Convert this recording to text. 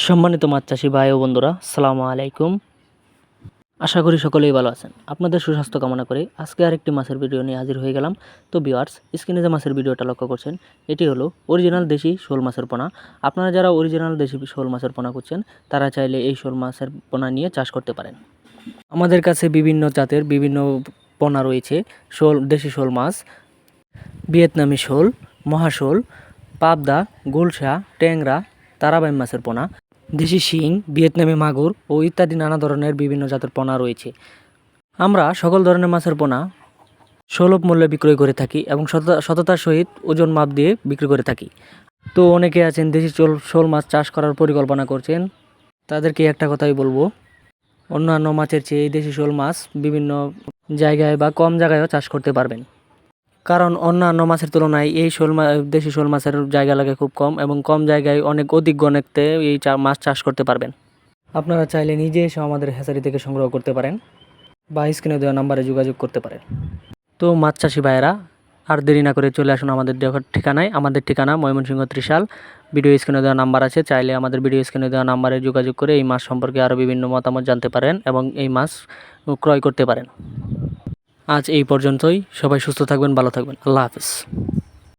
সম্মানিত মাছ চাষি ভাই ও বন্ধুরা সালাম আলাইকুম। আশা করি সকলেই ভালো আছেন। আপনাদের সুস্বাস্থ্য কামনা করে আজকে আরেকটি মাছের ভিডিও নিয়ে হাজির হয়ে গেলাম। তো বিওয়ার্স স্ক্রিনে যে মাছের ভিডিওটা লক্ষ্য করছেন, এটি হলো অরিজিনাল দেশি শোল মাছের পোনা। আপনারা যারা অরিজিনাল দেশি শোল মাছের পোনা করছেন তারা চাইলে এই শোল মাছের পোনা নিয়ে চাষ করতে পারেন। আমাদের কাছে বিভিন্ন জাতের বিভিন্ন পোনা রয়েছে, শোল, দেশি শোল মাছ। ভিয়েতনামি শোল মহাশোল পাবদা, গুলশা, ট্যাংরা তারাবাই মাছের পোনা। দেশি শিং, ভিয়েতনামি মাগুর ও ইত্যাদি নানা ধরনের বিভিন্ন জাতের পোনা রয়েছে। আমরা সকল ধরনের মাছের পোনা সুলভ মূল্যে বিক্রয় করে থাকি এবং সততা- সততার সহিত ওজন মাপ দিয়ে বিক্রি করে থাকি। তো অনেকে আছেন দেশি চোল শোল মাছ চাষ করার পরিকল্পনা করছেন। তাদেরকে একটা কথাই বলব, অন্যান্য মাছের চেয়ে এই দেশি শোল মাছ বিভিন্ন জায়গায় বা কম জায়গায়ও চাষ করতে পারবেন। কারণ অন্যান্য মাছের তুলনায় এই শোল মা দেশি শোল মাছের জায়গা লাগে খুব কম এবং কম জায়গায় অনেক অধিক গণেতে এই মাছ চাষ করতে পারবেন। আপনারা চাইলে নিজে এসে আমাদের হ্যাচারি থেকে সংগ্রহ করতে পারেন বা স্ক্রিনে দেওয়া নাম্বারে যোগাযোগ করতে পারেন। তো মাছ চাষি ভাইয়েরা, আর দেরি না করে চলে আসুন আমাদের ঠিকানায়। আমাদের ঠিকানা ময়মনসিংহ ত্রিশাল। ভিডিও স্ক্রিনে দেওয়া নাম্বার আছে। চাইলে আমাদের ভিডিও স্ক্রিনে দেওয়া নাম্বারে যোগাযোগ করে এই মাছ সম্পর্কে আরও বিভিন্ন মতামত জানতে পারেন এবং এই মাছ ক্রয় করতে পারেন। আজ এই পর্যন্তই। সবাই সুস্থ থাকবেন ভালো থাকবেন। আল্লাহ হাফিজ।